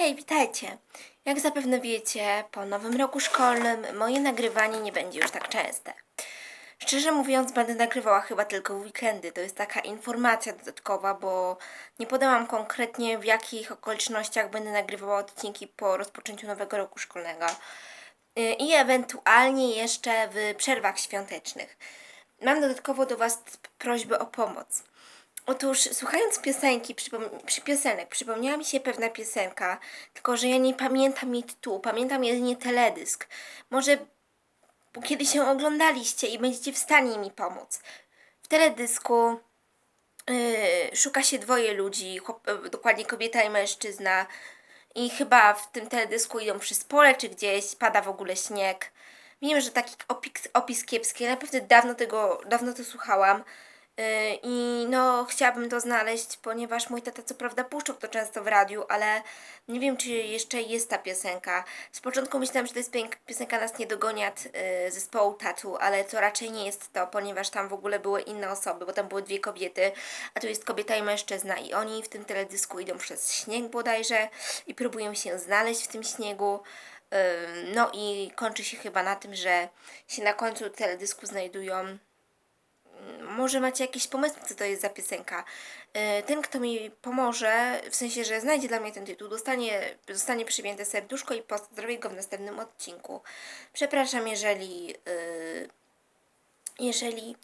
Hej, witajcie! Jak zapewne wiecie, po nowym roku szkolnym moje nagrywanie nie będzie już tak częste. Szczerze mówiąc, będę nagrywała chyba tylko w weekendy. To jest taka informacja dodatkowa, bo nie podałam konkretnie w jakich okolicznościach będę nagrywała odcinki po rozpoczęciu nowego roku szkolnego. Y, I ewentualnie jeszcze w przerwach świątecznych. Mam dodatkowo do Was prośbę o pomoc. Otóż słuchając piosenki, przypom- przy piosenek, przypomniała mi się pewna piosenka, tylko że ja nie pamiętam jej tytułu, pamiętam jedynie teledysk. Może kiedy się oglądaliście i będziecie w stanie mi pomóc. W teledysku yy, szuka się dwoje ludzi, chłop, yy, dokładnie kobieta i mężczyzna. I chyba w tym teledysku idą przez pole czy gdzieś, pada w ogóle śnieg. Wiem, że taki opis, opis kiepski, naprawdę dawno tego, dawno to słuchałam. Yy, I no, chciałabym to znaleźć, ponieważ mój tata co prawda puszczał to często w radiu, ale nie wiem, czy jeszcze jest ta piosenka. Z początku myślałam, że to jest piosenka Nas nie dogoniat yy, zespołu Tatu, ale to raczej nie jest to, ponieważ tam w ogóle były inne osoby, bo tam były dwie kobiety, a tu jest kobieta i mężczyzna i oni w tym teledysku idą przez śnieg bodajże i próbują się znaleźć w tym śniegu. Yy, no i kończy się chyba na tym, że się na końcu teledysku znajdują może macie jakieś pomysły, co to jest za piosenka. Yy, Ten, kto mi pomoże, w sensie, że znajdzie dla mnie ten tytuł, dostanie, dostanie przypięte serduszko i pozdrowię go w następnym odcinku. Przepraszam, jeżeli, yy, jeżeli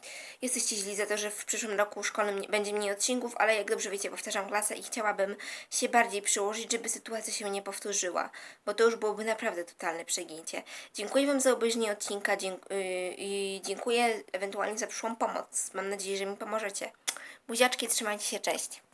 jesteście źli za to, że w przyszłym roku szkolnym będzie mniej odcinków, ale jak dobrze wiecie, powtarzam klasę i chciałabym się bardziej przyłożyć, żeby sytuacja się nie powtórzyła, bo to już byłoby naprawdę totalne przegięcie. Dziękuję Wam za obejrzenie odcinka yy, i dziękuję ewentualnie za przyszłą pomoc. Mam nadzieję, że mi pomożecie. Buziaczki, trzymajcie się, cześć.